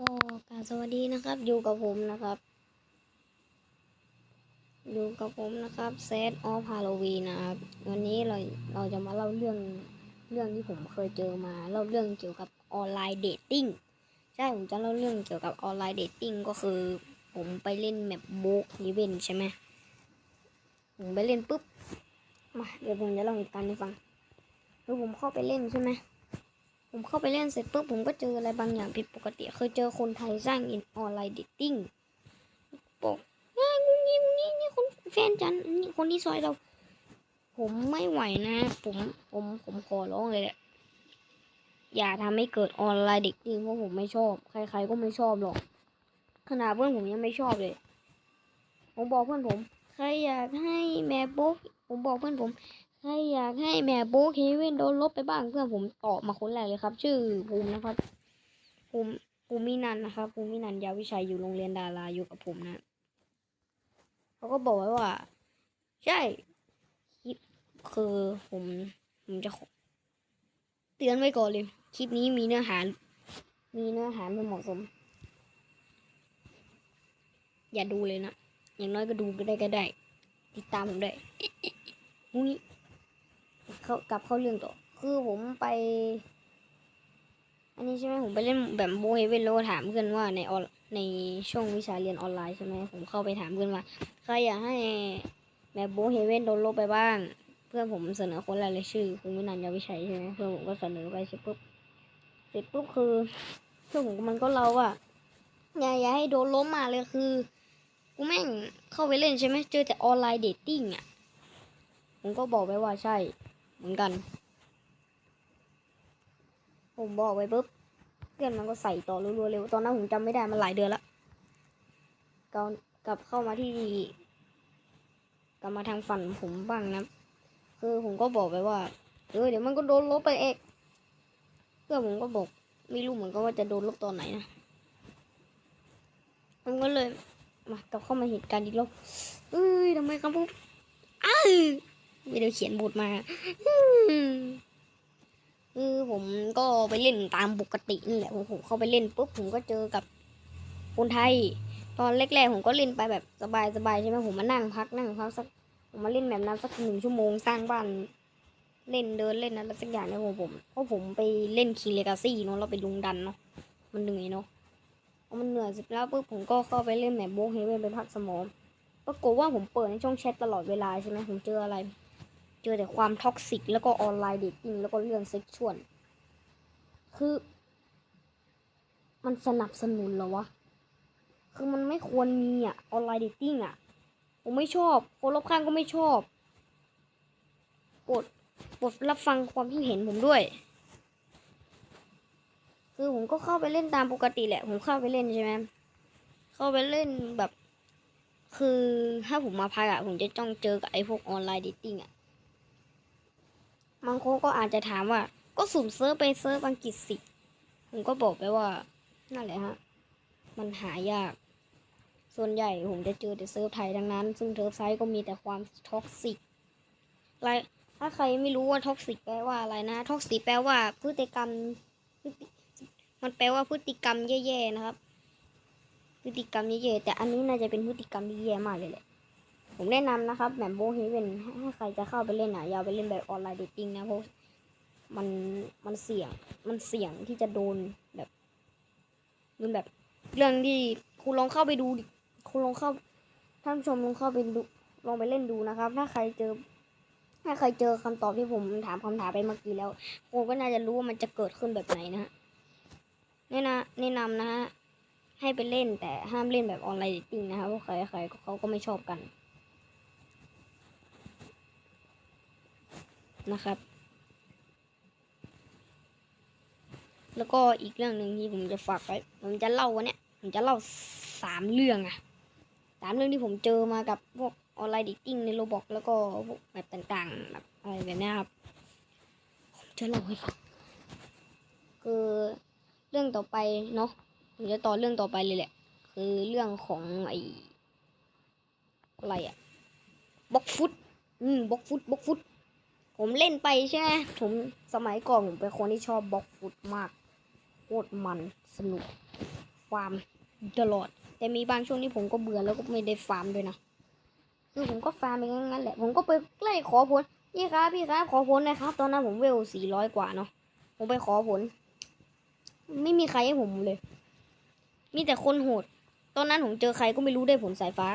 โอ้กาบสวัสดีนะครับ อยู่กับผมนะครับ อยู่กับผมนะครับเซตออฟฮาโลวีนะครับ วันนี้เราเราจะมาเล่าเรื่องเรื่องที่ผมเคยเจอมาเล่าเรื่องเกี่ยวกับออนไลน์เดทติ้งใช่ผมจะเล่าเรื่องเกี่ยวกับออนไลน์เดทติ้งก็คือ ผมไปเล่นแมปบุ๊กอีเวนใช่ไหมผมไปเล่นปุ๊บมาเดี๋ยวผมจะเล่าเหตุการณ์ให้ฟังคือผมเข้าไปเล่นใช่ไหม ผมเข้าไปเล่นเสร็จปุ๊บผมก็เจออะไรบางอย่างผิดปกติ เคยเจอคนไทยสร้างอินออนไลน์เดทติ้งบอกเฮ้งูงี้งูงี้นี่คนแฟนจันนี่คนที่ซอยเรา ผมไม่ไหวนะ ผมผมผมขอร้องเลยแหละอย่าทำให้เกิดออนไลน์เด็กติ้งเพราะผมไม่ชอบ ใคร ๆ ก็ไม่ชอบหรอก ขนาดเพื่อนผมยังไม่ชอบเลย ผมบอกเพื่อนผม ใครอยากให้แม่โบ๊กผมบอกเพื่อนผม ใครอยากให้แม่โบกเฮเว่นโดนลบไปบ้างเพื่อนผมตอบมาคนแรกเลยครับ ชื่อภูมินะครับภูมิภูมินันนะครับภูมินันยาวิชัยอยู่โรงเรียนดาราอยู่กับผมนะเขาก็บอกไว้ว่า ใช่คลิปคือผมผมจะเตือนไว้ก่อนเลยคลิปนี้มีเนื้อหา มีเนื้อหาไม่เหมาะสม อย่าดูเลยนะอย่างน้อยก็ดูก็ได้ก็ได้ ติดตามผมได้มุ้ย เขากลับเข้าเรื่องต่อ คือผมไป อันนี้ใช่ไหมผมไปเล่นแบบโบเฮเวนแล้วถามเพื่อนว่าในออนในช่วงวิชาเรียนออนไลน์ใช่ไหมผมเข้าไปถามเพื่อนว่าใครอยากให้แบบโบเฮเวนโดนลบไปบ้าง เพื่อนผมเสนอคนแรเลยชื่อ คุณวินันยาวิชัยใช่ไหมเพื่อนผมก็เสนอไปเสร็จปุ๊บเสร็จปุ๊บคือเพื่อนผมมันก็เล่าว่าอย่าอย่าให้โดนล้มมาเลยคือกูแม่งเข้าไปเล่นใช่ไหมเจอแต่ออนไลน์เดทติ้งอะ ผมก็บอกไปว่าใช่ เหมือนกัน ผมบอกไปปุ๊บเพื่อนมันก็ใส่ต่อรัวๆเร็วตอนนั้นผมจำไม่ได้มันหลายเดือนละกลับกลับเข้ามาที่ กลับมาทางฝันผมบ้างนะคือผมก็บอกไปว่าเออเดี๋ยวมันก็โดนลบไปเองเพื่อนผมก็บอกไม่รู้เหมือนกันว่าจะโดนลบตอนไหนนะผมก็เลยมากลับเข้ามาเหตุการณ์อีกรอบเอ้ยทำไมคำพูดอ้าว ไม่ได้เขียนบทมาคือผมก็ไปเล่นตามปกตินี่แหละผมเข้าไปเล่นปุ๊บผมก็เจอกับคนไทย ตอนแรกๆผมก็เล่นไปแบบสบายๆใช่ไหมผมมานั่งพักนั่งพักสักผมมาเล่นแบบนั้นสักหนึ่งชั่วโมงสร้างบ้านเล่นเดินเล่นอะไรสักอย่างเนี่ยผมผมเพราะผมไปเล่นคีเลกาซี่เนาะเราไปลุงดันเนาะมันเหนื่อยเนาะพอมันเหนื่อยเสร็จแล้วปุ๊บผมก็เข้าไปเล่นแมปโบกเฮเวนไปพักสมองปรากฏว่าผมเปิดในช่องแชทตลอดเวลาใช่ไหมผมเจออะไร จอแต่ความท็อกซิก แล้วก็ออนไลน์เดทติ้งแล้วก็เรื่องเซ็กชวลคือ มันสนับสนุนเหรอวะ คือมันไม่ควรมีอะ ออนไลน์เดทติ้งอะ ผมไม่ชอบ คนรอบข้างก็ไม่ชอบโปรดโปรดรับฟังความคิดเห็นผมด้วย คือผมก็เข้าไปเล่นตามปกติแหละ ผมเข้าไปเล่นใช่ไหมเข้าไปเล่นแบบ คือถ้าผมมาพักอะผมจะจ้องเจอกับไอ้พวกออนไลน์ดิติ้งอะ บางคนก็อาจจะถามว่า ก็สุ่มเซิร์ฟไปเซิร์ฟอังกฤษสิ ผมก็บอกไปว่า นั่นแหละฮะ มันหายาก ส่วนใหญ่ผมจะเจอแต่เซิร์ฟไทยทั้งนั้น ซึ่งเทิร์ฟไซต์ก็มีแต่ความท็อกซิกไรถ้าใครไม่รู้ว่าท็อกซิกแปลว่าอะไรนะท็อกซิกแปลว่าพฤติกรรม มันแปลว่าพฤติกรรมแย่ๆนะครับ พฤติกรรมแย่ๆแต่อันนี้น่าจะเป็นพฤติกรรมที่แย่มากเลยแหละ ผมแนะนำนะครับแบบโบเฮเวนให้ใครจะเข้าไปเล่นอะอย่าไปเล่นแบบออนไลน์เดทติ้งนะเพราะมันมันเสี่ยงมันเสี่ยงที่จะโดนแบบโดนแบบ เรื่องที่คุณลองเข้าไปดูดิคุณลองเข้าท่านผู้ชมลองเข้าไปดูลองไปเล่นดูนะครับ ถ้าใครเจอ ถ้าใครเจอคำตอบที่ผมถามคำถามไปเมื่อกี้แล้วคุณก็น่าจะรู้ว่ามันจะเกิดขึ้นแบบไหนนะฮะแนะนำแนะนำนะฮะให้ไปเล่นแต่ห้ามเล่นแบบออนไลน์จริงนะครับเพราะใครใครๆเขาก็ไม่ชอบกัน นะครับ แล้วก็อีกเรื่องหนึ่งที่ผมจะฝากไว้ผมจะเล่าวันเนี้ยผมจะเล่าสามเรื่องอะสามเรื่องที่ผมเจอมากับพวกออนไลน์ดิติ้งในโรบอกแล้วก็พวกแบบต่างๆแบบอะไรแบบนี้ครับผมจะเล่าให้ฟังคือเรื่องต่อไปเนาะผมจะต่อเรื่องต่อไปเลยแหละ คือเรื่องของไออะไรอะบล็อกฟุตอืมบล็อกฟุตบล็อกฟุต ผมเล่นไปใช่ไหมผมสมัยก่อนผมเป็นคนที่ชอบบล็อกฟุตมากโคตรมันสนุกฟาร์มตลอด แต่มีบางช่วงที่ผมก็เบื่อแล้วก็ไม่ได้ฟาร์มด้วยนะคือผมก็ฟาร์มไปงั้นแหละ ผมก็ไปใกล้ขอผลพี่ครับพี่ครับขอผลนะครับ ตอนนั้นผมเวลสี่ร้อยกว่าเนาะผมไปขอผล ไม่มีใครให้ผมเลย มีแต่คนโหด ตอนนั้นผมเจอใครก็ไม่รู้ได้ผลสายฟ้า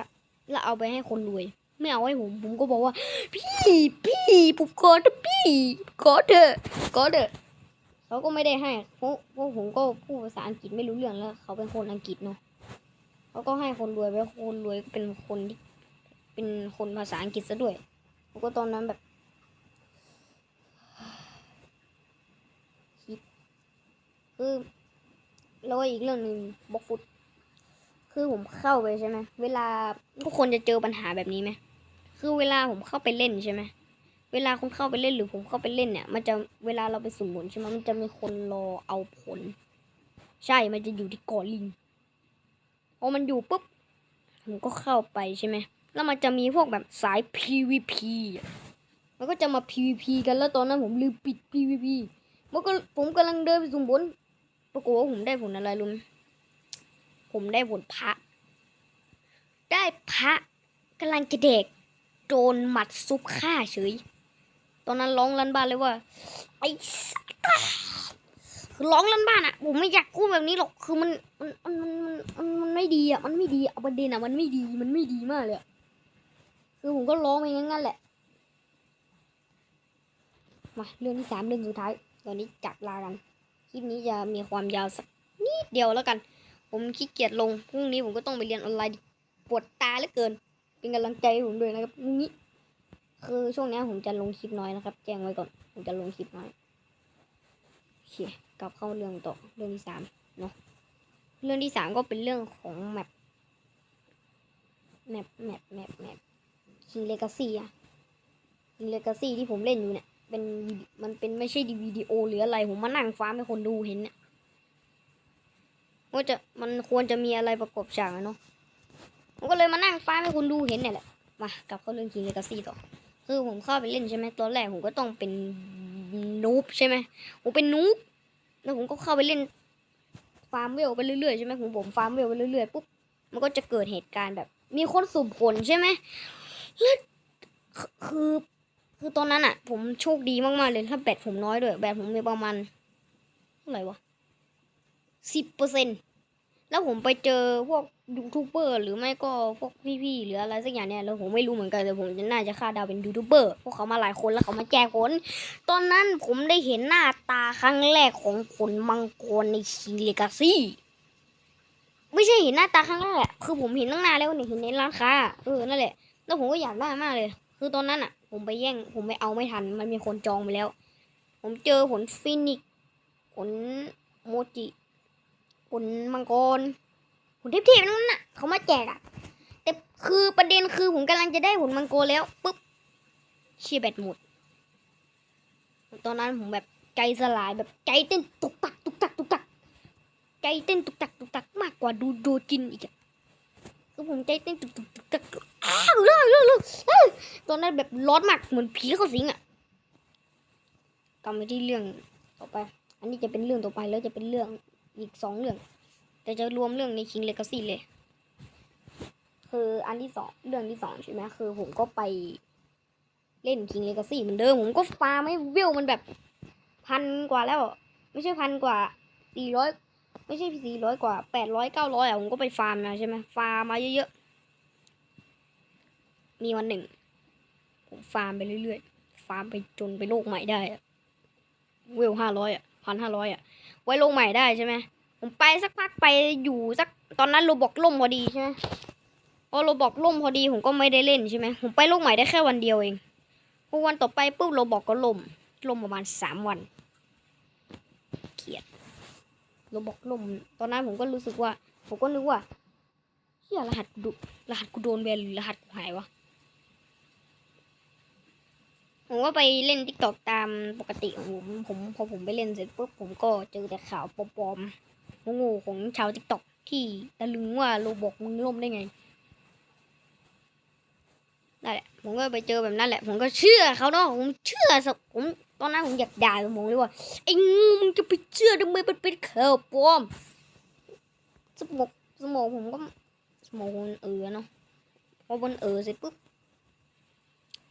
แล้วเอาไปให้คนรวย ไม่เอาให้ผม ผมก็บอกว่า พี่พี่ผมขอเถอะพี่ขอเถอะขอเถอะเขาก็ไม่ได้ให้เพราะเพราะผมก็พูดภาษาอังกฤษไม่รู้เรื่องแล้ว เขาเป็นคนอังกฤษเนาะเขาก็ให้คนรวยไปคนรวยก็เป็นคนที่เป็นคนภาษาอังกฤษซะด้วยผมก็ตอนนั้นแบบคิดคือแล้วก็อีกเรื่องหนึ่งบล็อกฟุต คือผมเข้าไปใช่ไหมเวลาทุกคนจะเจอปัญหาแบบนี้ไหมคือเวลาผมเข้าไปเล่นใช่ไหมเวลาคุณเข้าไปเล่นหรือผมเข้าไปเล่นเนี่ย มันจะเวลาเราไปสุ่มผลใช่ไหมมันจะมีคนรอเอาผล ใช่ มันจะอยู่ที่กอลิงพอมันอยู่ปุ๊บผมก็เข้าไปใช่ไหมแล้วมันจะมีพวกแบบสาย PVP มันก็จะมา PVP กันแล้วตอนนั้นผมลืมปิด PVP มันก็ผมกำลังเดินไปสุ่มผลปรากฏว่าผมได้ผลอะไรรู้ไหม ผมได้ผลพระ ได้พระกำลังจะเด็กโดนหมัดซุปฆ่าเฉย ตอนนั้นร้องลั่นบ้านเลยว่าไอ้สัตว์คือร้องลั่นบ้านอะผมไม่อยากพูดแบบนี้หรอกคือมันมันมันมันมันมันไม่ดีอะมันไม่ดีเอะประเด็นอะมันไม่ดีมันไม่ดีมากเลยคือผมก็ร้องไปงั้นๆแหละมาเรื่องที่สามเรื่องสุดท้าย ตอนนี้จากลากัน คลิปนี้จะมีความยาวสักนิดเดียวแล้วกัน ผมขี้เกียจลงพรุ่งนี้ผมก็ต้องไปเรียนออนไลน์ปวดตาเหลือเกิน เป็นกำลังใจให้ผมด้วยนะครับนี้คือช่วงนี้ผมจะลงคลิปน้อยนะครับ แจ้งไว้ก่อน ผมจะลงคลิปน้อยโอเคกลับเข้าเรื่องต่อเรื่องที่สามเนาะเรื่องที่สามก็เป็นเรื่องของแมปแมปแมปแมปแมปคิงเลกาซี่อะคิงเลกาซี่ที่ผมเล่นอยู่เนี่ยเป็นมันเป็นไม่ใช่ดีวิดีโอหรืออะไรผมมานั่งฟ้าให้คนดูเห็นเนี่ย ว่าจะมันควรจะมีอะไรประกอบฉากอะเนาะผมก็เลยมานั่งฟ้าให้คนดูเห็นเนี่ยแหละมากลับเข้าเรื่องคิงเลกาซี่ต่อคือผมเข้าไปเล่นใช่ไหมตอนแรกผมก็ต้องเป็นนูบใช่ไหมผมเป็นนูบแล้วผมก็เข้าไปเล่นฟาร์มเวลไปเรื่อยๆใช่ไหมผมผมฟาร์มเวลไปเรื่อยๆปุ๊บมันก็จะเกิดเหตุการณ์แบบ มีคนสุ่มผลใช่ไหมแล้วคือคือตอนนั้นอะ ผมโชคดีมากๆเลยถ้าแบตผมน้อยด้วยแบตผมมีประมาณเท่าไหร่วะ สิบเปอร์เซ็นแล้วผมไปเจอพวกยูทูบเบอร์หรือไม่ก็พวกพี่ๆหรืออะไรสักอย่างเนี่ยแล้วผมไม่รู้เหมือนกันแต่ผมจะน่าจะคาดเดาเป็นยูทูบเบอร์พวกเขามาหลายคนแล้วเขามาแจกผลตอนนั้นผมได้เห็นหน้าตาครั้งแรกของผลมังกรในคิงเลกาซี่ไม่ใช่เห็นหน้าตาครั้งแรกคือผมเห็นตั้งนานแล้วเนี่ยเห็นในร้านค้าเออนั่นแหละ แล้วผมก็อยากได้มากเลย คือตอนนั้นอะ ผมไปแย่ง ผมไปเอาไม่ทัน มันมีคนจองไปแล้ว ผมเจอผลฟินิกผลโมจิ ผลมังกรผลเทพๆนั่นน่ะเขามาแจกอะแต่คือประเด็นคือผมกำลังจะได้ผลมังกรแล้วปุ๊บเชียร์แบตหมดตอนนั้นผมแบบใจสลายแบบใจเต้นตุกตักตุกตักตุกตักใจเต้นตุกตักตุกตักมากกว่าดูโดจินอีกอะคือผมใจเต้นตุกตุกตุกตักอ้าวเลิกเลิกเลิกเอ้ยตอนนั้นแบบร้อนมากเหมือนผีเขาสิงอะกลับมาที่เรื่องต่อไป อันนี้จะเป็นเรื่องต่อไปแล้วจะเป็นเรื่อง อีกสองเรื่อง แต่จะรวมเรื่องในคิงเลกาซี่เลย คืออันที่สองเรื่องที่สองใช่ไหมคือผมก็ไปเล่นคิงเลกาซี่เหมือนเดิม ผมก็ฟาร์มให้วิวมันแบบพันกว่าแล้ว ไม่ใช่พันกว่าสี่ร้อยไม่ใช่สี่ร้อยกว่าแปดร้อยเก้าร้อยอะผมก็ไปฟาร์มมาใช่ไหมฟาร์มมาเยอะๆ มีวันหนึ่ง ผมฟาร์มไปเรื่อยๆ ฟาร์มไปจนไปโลกใหม่ได้อะเวลห้าร้อยอะพันห้าร้อยอะ ไว้ลกใหม่ได้ใช่ไหมผมไปสักพักไปอยู่สักตอนนั้นโรบอกล่มพอดีใช่ไหมพอโรบอกล่มพอดีผมก็ไม่ได้เล่นใช่ไหมผมไปโลกใหม่ได้แค่วันเดียวเองพอวันต่อไปปุ๊บโรบอกก็ล่มล่มประมาณสามวันเกลียดโรบอกล่ม ตอนนั้นผมก็รู้สึกว่า ผมก็นึกว่าเฮียรหัสกูรหัสกูโดนแบนหรือรหัสกูหายวะ ผมก็ไปเล่นทิกตอกตามปกติของผมผมพอผมไปเล่นเสร็จปุ๊บผมก็เจอแต่ข่าวปลอมๆโง่ของชาวทิกตอกที่ตะลึงว่าโรบอกมึงล่มได้ไงนั่นแหละผมก็ไปเจอแบบนั้นแหละ ผมก็เชื่อเขาเนาะผมเชื่อสผมตอนนั้นผมอยากด่าสมองเลยว่าไอ้งูมึงจะไปเชื่อทำไมมันเป็นข่าวปลอมสมองสมองผมก็สมองมันเออเนาะพอมันเออเสร็จปุ๊บ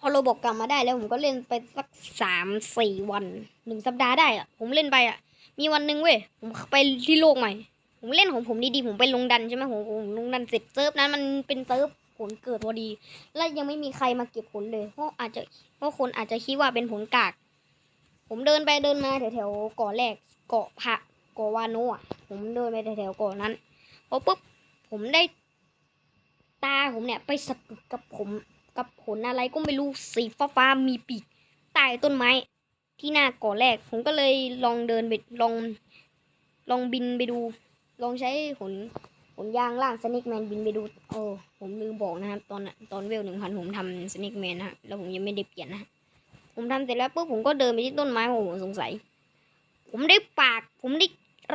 พอโรบอกกลับมาได้แล้วผมก็เล่นไปสักสามสี่วันหนึ่งสัปดาห์ได้อะผมเล่นไปอะมีวันหนึ่งเว้ยผมไปที่โลกใหม่ ผมเล่นของผมดีๆผมไปลงดันใช่ไหมผมผมลงดันเสร็จเซิร์ฟนั้นมันเป็นเซิร์ฟผลเกิดพอดี และยังไม่มีใครมาเก็บผลเลยเพราะอาจจะเพราะคนอาจจะคิดว่าเป็นผลกาก ผมเดินไปเดินมาแถวๆเกาะแรกเกาะพระเกาะวาโนะอะผมเดินไปแถวๆเกาะนั้นพอปุ๊บผมได้ตาผมเนี่ยไปสะดุดกับผม กับผลอะไรก็ไม่รู้สีฟ้าฟาๆมีปีกใต้ต้นไม้ ที่หน้ากาะแรก ผมก็เลยลองเดินไปลองลองบินไปดู ลองใช้ผลผลยางล่างสนิกแมนบินไปดูโอ้ผมลืมบอกนะครับ ตอนตอนเวลหนึ่งพันผมทำสนิกแมนนะฮะแล้วผมยังไม่ได้เปลี่ยนนะผมทำเสร็จแล้วปุ๊บผมก็เดินไปที่ต้นไม้ผมสงสัย ผมได้ปาก ผมได้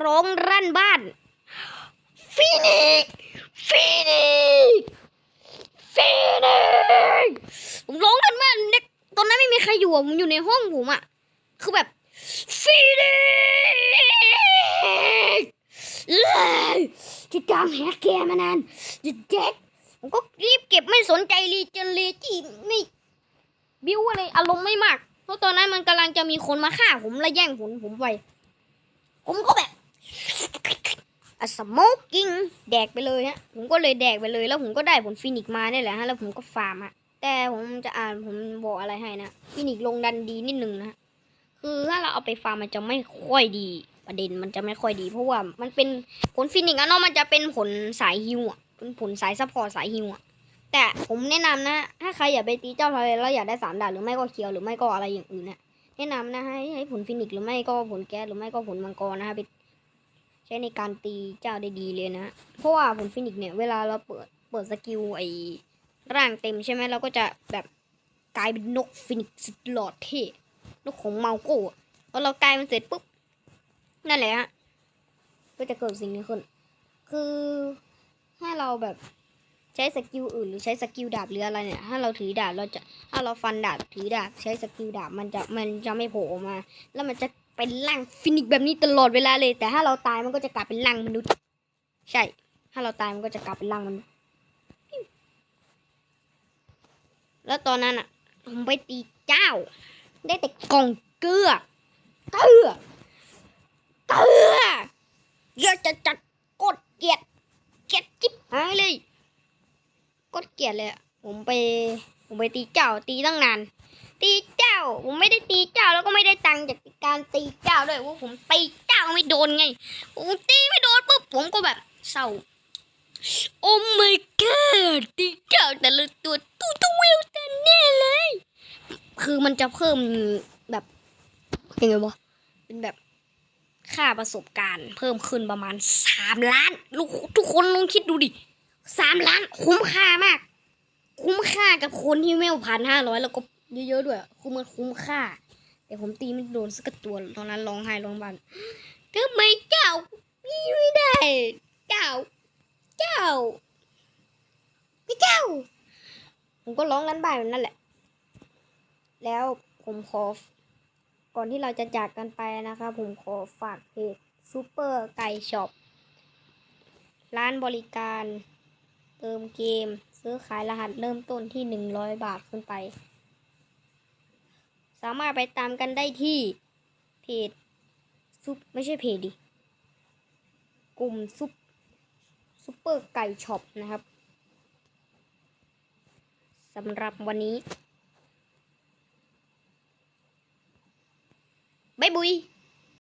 ร้องรั่นบ้านฟีนิกฟีนิกฟีนิก ผมร้องรั่นบ้านเด็กตอนนั้นไม่มีใครอยู่อะผมอยู่ในห้องผมอะคือแบบฟีนิกซ์เอ้ยจะตามหาแกมานานจะเด็กผมก็รีบเก็บไม่สนใจรีเจนรีที่ไม่บิวอะไรอารมณ์ไม่มากเพราะตอนนั้นมันกำลังจะมีคนมาฆ่าผมและแย่งผลผมไปผมก็แบบอะสโมกกิ้งแดกไปเลยฮะผมก็เลยแดกไปเลยแล้วผมก็ได้ผลฟินิกซ์มาได้แหละฮะแล้วผมก็ฟาร์มฮะ แต่ผมจะอ่านผมบอกอะไรให้นะฟินิกซ์ลงดันดีนิดนึงนะคือถ้าเราเอาไปฟาร์มมันจะไม่ค่อยดี ประเด็นมันจะไม่ค่อยดี เพราะว่ามันเป็นผลฟินิกซ์อะเนาะมันจะเป็นผลสายฮิวอะเป็นผลสายซัพพอร์ตสายฮิวอะแต่ผมแนะนำนะ ถ้าใครอยากไปตีเจ้าทะเลแล้วอยากได้สามดาบหรือไม่ก็เคียวหรือไม่ก็อะไรอย่างอื่นเนี่ยแนะนำนะให้ให้ผลฟินิกซ์หรือไม่ก็ผลแก๊สหรือไม่ก็ผลมังกรนะคะไปใช้ในการตีเจ้าได้ดีเลยนะ เพราะว่าผลฟินิกซ์เนี่ยเวลาเราเปิดเปิดสกิลไอ ร่างเต็มใช่ไหมเราก็จะแบบกลายเป็นนกฟินิกซ์หลอดเท่นกของเมาโก้อะพอเรากลายมันเสร็จปุ๊บนั่นแหละฮะก็จะเกิดสิ่งนี้ขึ้น คือถ้าเราแบบใช้สกิลอื่นหรือใช้สกิลดาบหรืออะไรเนี่ย ถ้าเราถือดาบเราจะถ้าเราฟันดาบถือดาบใช้สกิลดาบมันจะมันจะไม่โผล่ออกมา แล้วมันจะเป็นร่างฟินิกซ์แบบนี้ตลอดเวลาเลย แต่ถ้าเราตายมันก็จะกลายเป็นร่างมนุษย์ ใช่ ถ้าเราตายมันก็จะกลายเป็นร่างมนุษย์ แล้วตอนนั้นอะ ผมไปตีเจ้า ได้แต่กล่องเกลือ เกลือ เกลือเยอะจะจัดกดเกลียดเกลียดจิ๊บหายเลยก็เกลียดเลยอะผมไป ผมไปตีเจ้า ตีตั้งนาน ตีเจ้า ผมไม่ได้ตีเจ้าแล้วก็ไม่ได้ตังค์จากการตีเจ้าด้วยว่าผมตีเจ้าไม่โดนไงผมตีไม่โดนปุ๊บผมก็แบบเศร้า โอ้ my god ตีเจ้าแต่ละตัวตู้ตู้วิวแต่แน่เลย คือมันจะเพิ่มแบบยังไงวะเป็นแบบค่าประสบการณ์ เพิ่มขึ้นประมาณสามล้านลูกทุกคนลองคิดดูดิสามล้าน คุ้มค่ามาก คุ้มค่ากับคนที่ไม่พันห้าร้อยแล้วก็เยอะๆด้วยคือมันคุ้มค่า แต่ผมตีไม่โดนสักตัวตอนนั้นร้องไห้ร้องบันทำไมเจ้ามีไม่ได้ เจ้า เจ้าพี่เจ้า ผมก็ร้องนั้นบ้านแบบนั่นแหละ แล้วผมขอ ก่อนที่เราจะจากกันไปนะครับผมขอฝากเพจซูเปอร์ไก่ช็อปร้านบริการ เติมเกม ซื้อขายรหัสเริ่มต้นที่หนึ่งร้อยบาทขึ้นไป สามารถไปตามกันได้ที่เพจซุปไม่ใช่เพจดิ กลุ่มซุป ซุปเปอร์ไก่ช็อปนะครับสำหรับวันนี้ บ๊ายบุย